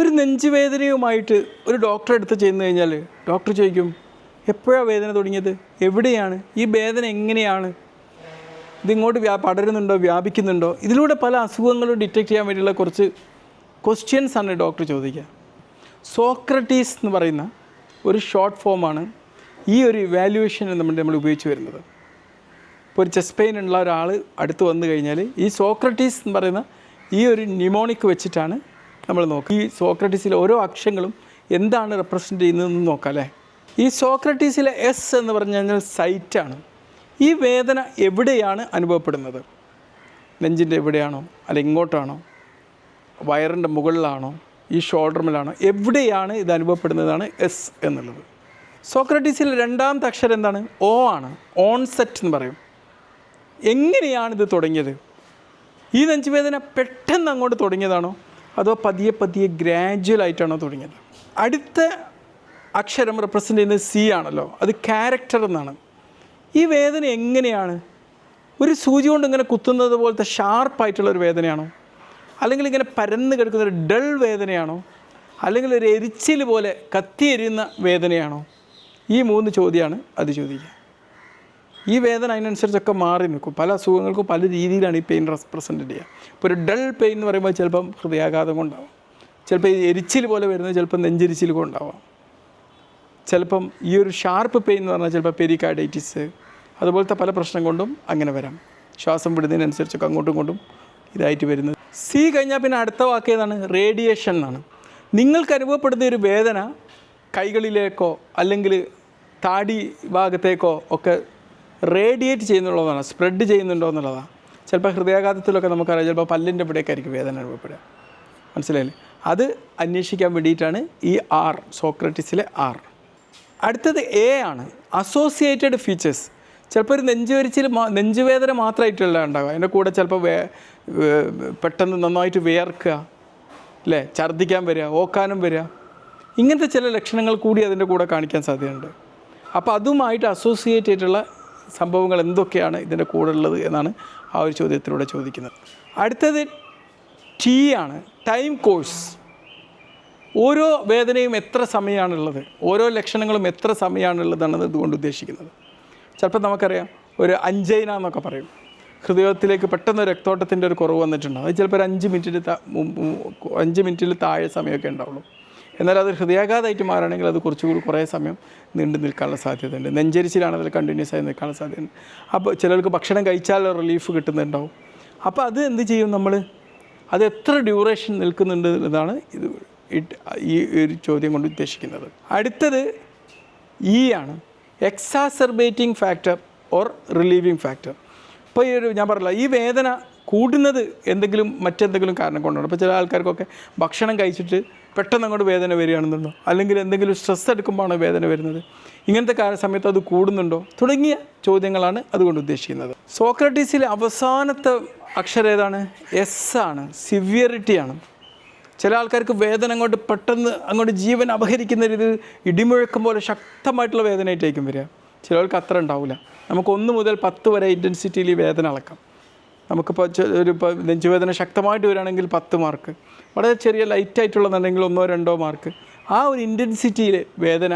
ഒരു നെഞ്ചുവേദനയുമായിട്ട് ഒരു ഡോക്ടറെ അടുത്ത് ചെന്ന് കഴിഞ്ഞാൽ ഡോക്ടർ ചോദിക്കും എപ്പോഴാണ് വേദന തുടങ്ങിയത്? എവിടെയാണ്? ഈ വേദന എങ്ങനെയാണ്? ഇതിങ്ങോട്ട് വ്യാ പടരുന്നുണ്ടോ? വ്യാപിക്കുന്നുണ്ടോ? ഇതിലൂടെ പല അസുഖങ്ങളും ഡിറ്റക്ട് ചെയ്യാൻ വേണ്ടിയുള്ള കുറച്ച് ക്വസ്റ്റ്യൻസ് ആണ് ഡോക്ടർ ചോദിക്കുക. സോക്രട്ടീസ് എന്ന് പറയുന്ന ഒരു ഷോർട്ട് ഫോമാണ് ഈ ഒരു ഇവാലുവേഷൻ നമ്മൾ നമ്മൾ ഉപയോഗിച്ച് വരുന്നത്. ഇപ്പോൾ ഒരു ചെസ്റ്റ് പെയിൻ ഉള്ള ഒരാൾ അടുത്ത് വന്നു കഴിഞ്ഞാൽ ഈ സോക്രട്ടീസ് എന്ന് പറയുന്ന ഈ ഒരു ന്യൂമോണിക് വെച്ചിട്ടാണ് നമ്മൾ നോക്കാം. ഈ സോക്രട്ടീസിലെ ഓരോ അക്ഷരങ്ങളും എന്താണ് റെപ്രസെന്റ് ചെയ്യുന്നതെന്ന് നോക്കാം അല്ലേ? ഈ സോക്രട്ടീസിലെ എസ് എന്ന് പറഞ്ഞു കഴിഞ്ഞാൽ സൈറ്റാണ് ഈ വേദന എവിടെയാണ് അനുഭവപ്പെടുന്നത്? നെഞ്ചിന്റെ എവിടെയാണോ? അല്ല ഇങ്ങോട്ടാണോ? വയറിന്റെ മുകളിലാണോ? ഈ ഷോൾഡർമിലാണോ എവിടെയാണ് ഇത് അനുഭവപ്പെടുന്നതാണ് എസ് എന്നുള്ളത്. സോക്രട്ടീസിൽ രണ്ടാമത്തെ അക്ഷരം എന്താണ്? ഓ ആണ്. ഓൺസെറ്റ് എന്ന് പറയും. എങ്ങനെയാണ് ഇത് തുടങ്ങിയത്? ഈ നെഞ്ചുവേദന പെട്ടെന്ന് അങ്ങോട്ട് തുടങ്ങിയതാണോ? അതോ പതിയെ പതിയെ ഗ്രാജുവൽ ആയിട്ടാണോ തുടങ്ങിയത്? അടുത്ത അക്ഷരം റെപ്രസെന്റ് ചെയ്യുന്നത് സി ആണല്ലോ. അത് ക്യാരക്ടർ എന്നാണ്. ഈ വേദന എങ്ങനെയാണ്? ഒരു സൂചി കൊണ്ട് ഇങ്ങനെ കുത്തുന്നത് പോലത്തെ ഷാർപ്പായിട്ടുള്ള ഒരു വേദനയാണോ? അല്ലെങ്കിൽ ഇങ്ങനെ പരന്ന് കിടക്കുന്ന ഒരു ഡൾ വേദനയാണോ? അല്ലെങ്കിൽ ഒരു എരിച്ചിൽ പോലെ കത്തിയെരിയുന്ന വേദനയാണോ? ഈ മൂന്ന് ചോദ്യമാണ് അത് ചോദിക്കുക. ഈ വേദന അതിനനുസരിച്ചൊക്കെ മാറി നിൽക്കും. പല അസുഖങ്ങൾക്കും പല രീതിയിലാണ് ഈ പെയിൻ റെപ്രസെന്റ് ചെയ്യുക. ഇപ്പോൾ ഒരു ഡൾ പെയിൻ എന്ന് പറയുമ്പോൾ ചിലപ്പം ഹൃദയാഘാതം കൊണ്ടാവാം. ചിലപ്പോൾ ഈ എരിച്ചിൽ പോലെ വരുന്നത് ചിലപ്പം നെഞ്ചെരിച്ചിൽ കൊണ്ടാവാം. ചിലപ്പം ഈ ഒരു ഷാർപ്പ് പെയിൻ എന്ന് പറഞ്ഞാൽ ചിലപ്പോൾ പെരിക്കാഡൈറ്റിസ് അതുപോലത്തെ പല പ്രശ്നം കൊണ്ടും അങ്ങനെ വരാം. ശ്വാസം വിടുന്നതിനനുസരിച്ചൊക്കെ അങ്ങോട്ടും ഇങ്ങോട്ടും ഇതായിട്ട് വരുന്നത്. സി കഴിഞ്ഞാൽ പിന്നെ അടുത്ത വാക്ക് ഏതാണ്? റേഡിയേഷൻ എന്നാണ്. നിങ്ങൾക്ക് അനുഭവപ്പെടുന്ന ഒരു വേദന കൈകളിലേക്കോ അല്ലെങ്കിൽ താടി ഭാഗത്തേക്കോ ഒക്കെ റേഡിയേറ്റ് ചെയ്യുന്നുള്ളതാണ് സ്പ്രെഡ് ചെയ്യുന്നുണ്ടോ എന്നുള്ളതാണ് ചിലപ്പോൾ ഹൃദയാഘാതത്തിലൊക്കെ നമുക്കറിയാം ചിലപ്പോൾ പല്ലിന്റെ ഇവിടേക്ക് ആയിരിക്കും വേദന അനുഭവപ്പെടുക. മനസ്സിലായില്ലേ? അത് അന്വേഷിക്കാൻ വേണ്ടിയിട്ടാണ് ഈ ആർ സോക്രട്ടിസിലെ ആർ അടുത്തത് എ ആണ് അസോസിയേറ്റഡ് ഫീച്ചേഴ്സ് ചിലപ്പോൾ ഒരു നെഞ്ചുവരിച്ചിൽ നെഞ്ചുവേദന മാത്രമായിട്ടുള്ള ഉണ്ടാകുക അതിന്റെ കൂടെ ചിലപ്പോൾ വേ- പെട്ടെന്ന് നന്നായിട്ട് വിയർക്കുക അല്ലേ ഛർദ്ദിക്കാൻ വരിക ഓക്കാനും വരിക. ഇങ്ങനത്തെ ചില ലക്ഷണങ്ങൾ കൂടി അതിന്റെ കൂടെ കാണിക്കാൻ സാധ്യതയുണ്ട്. അപ്പോൾ അതുമായിട്ട് അസോസിയേറ്റ് ആയിട്ടുള്ള സംഭവങ്ങൾ എന്തൊക്കെയാണ് ഇതിന്റെ കൂടെ ഉള്ളത് എന്നാണ് ആ ഒരു ചോദ്യത്തിലൂടെ ചോദിക്കുന്നത്. അടുത്തത് ടി ആണ് ടൈം കോഴ്സ് ഓരോ വേദനയും എത്ര സമയമാണുള്ളത് ഓരോ ലക്ഷണങ്ങളും എത്ര സമയമാണുള്ളതാണ് ഇതുകൊണ്ട് ഉദ്ദേശിക്കുന്നത്. ചിലപ്പോൾ നമുക്കറിയാം ഒരു അഞ്ചൈന എന്നൊക്കെ പറയും. ഹൃദയത്തിലേക്ക് പെട്ടെന്ന് രക്തോട്ടത്തിന്റെ ഒരു കുറവ് വന്നിട്ടുണ്ടാവും. അത് ചിലപ്പോൾ ഒരു അഞ്ച് മിനിറ്റിൽ താ മു- മു- അഞ്ച് മിനിറ്റിൽ താഴെ സമയമൊക്കെ ഉണ്ടാവുള്ളൂ. എന്നാൽ അത് ഹൃദയാഘാതമായിട്ട് മാറുകയാണെങ്കിൽ അത് കുറച്ചുകൂടി കുറേ സമയം നീണ്ടു നിൽക്കാനുള്ള സാധ്യതയുണ്ട്. നെഞ്ചരിച്ചിലാണ് അതിൽ കണ്ടിന്യൂസ് ആയി നിൽക്കാനുള്ള സാധ്യതയുണ്ട്. അപ്പോൾ ചിലർക്ക് ഭക്ഷണം കഴിച്ചാൽ റിലീഫ് കിട്ടുന്നുണ്ടാവും. അപ്പോൾ അത് എന്ത് ചെയ്യും നമ്മൾ? അത് എത്ര ഡ്യൂറേഷൻ നിൽക്കുന്നുണ്ട് എന്നതാണ് ഇത് ഈ ഒരു ചോദ്യം കൊണ്ട് ഉദ്ദേശിക്കുന്നത്. അടുത്തത് ഈ ആണ്. Exacerbating factor or relieving factor ഇപ്പോൾ ഈ ഒരു ഞാൻ പറഞ്ഞില്ല ഈ വേദന കൂടുന്നത് എന്തെങ്കിലും മറ്റെന്തെങ്കിലും കാരണം കൊണ്ടാണ്. ഇപ്പോൾ ചില ആൾക്കാർക്കൊക്കെ ഭക്ഷണം കഴിച്ചിട്ട് പെട്ടെന്ന് അങ്ങോട്ട് വേദന വരികയാണെന്നുണ്ടോ? അല്ലെങ്കിൽ എന്തെങ്കിലും സ്ട്രെസ് എടുക്കുമ്പോഴാണ് വേദന വരുന്നത്? ഇങ്ങനത്തെ കാല സമയത്ത് അത് കൂടുന്നുണ്ടോ? തുടങ്ങിയ ചോദ്യങ്ങളാണ് അതുകൊണ്ട് ഉദ്ദേശിക്കുന്നത്. സോക്രട്ടീസിലെ അവസാനത്തെ അക്ഷരം ഏതാണ്? എസ് ആണ്. സിവിയറിറ്റിയാണ് ചില ആൾക്കാർക്ക് വേദന അങ്ങോട്ട് പെട്ടെന്ന് അങ്ങോട്ട് ജീവൻ അപഹരിക്കുന്ന രീതിയിൽ ഇടിമുഴക്കം പോലെ ശക്തമായിട്ടുള്ള വേദനയായിട്ടായിരിക്കും വരിക. ചിലവർക്ക് അത്ര ഉണ്ടാവില്ല. നമുക്ക് ഒന്ന് മുതൽ പത്ത് വരെ ഇന്റൻസിറ്റിയിൽ വേദന അളക്കാം. നമുക്കിപ്പോൾ ഒരു ഇപ്പോൾ നെഞ്ചുവേദന ശക്തമായിട്ട് വരികയാണെങ്കിൽ പത്ത് മാർക്ക്. വളരെ ചെറിയ ലൈറ്റായിട്ടുള്ളതെന്നുണ്ടെങ്കിൽ ഒന്നോ രണ്ടോ മാർക്ക് ആ ഒരു ഇന്റൻസിറ്റിയിൽ വേദന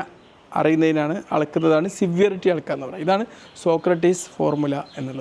അറിയുന്നതിനാണ് അളക്കുന്നതാണ് സിവിയറിറ്റി അളക്കുക എന്ന് പറയുന്നത്. ഇതാണ് സോക്രട്ടീസ് ഫോർമുല എന്നുള്ളത്.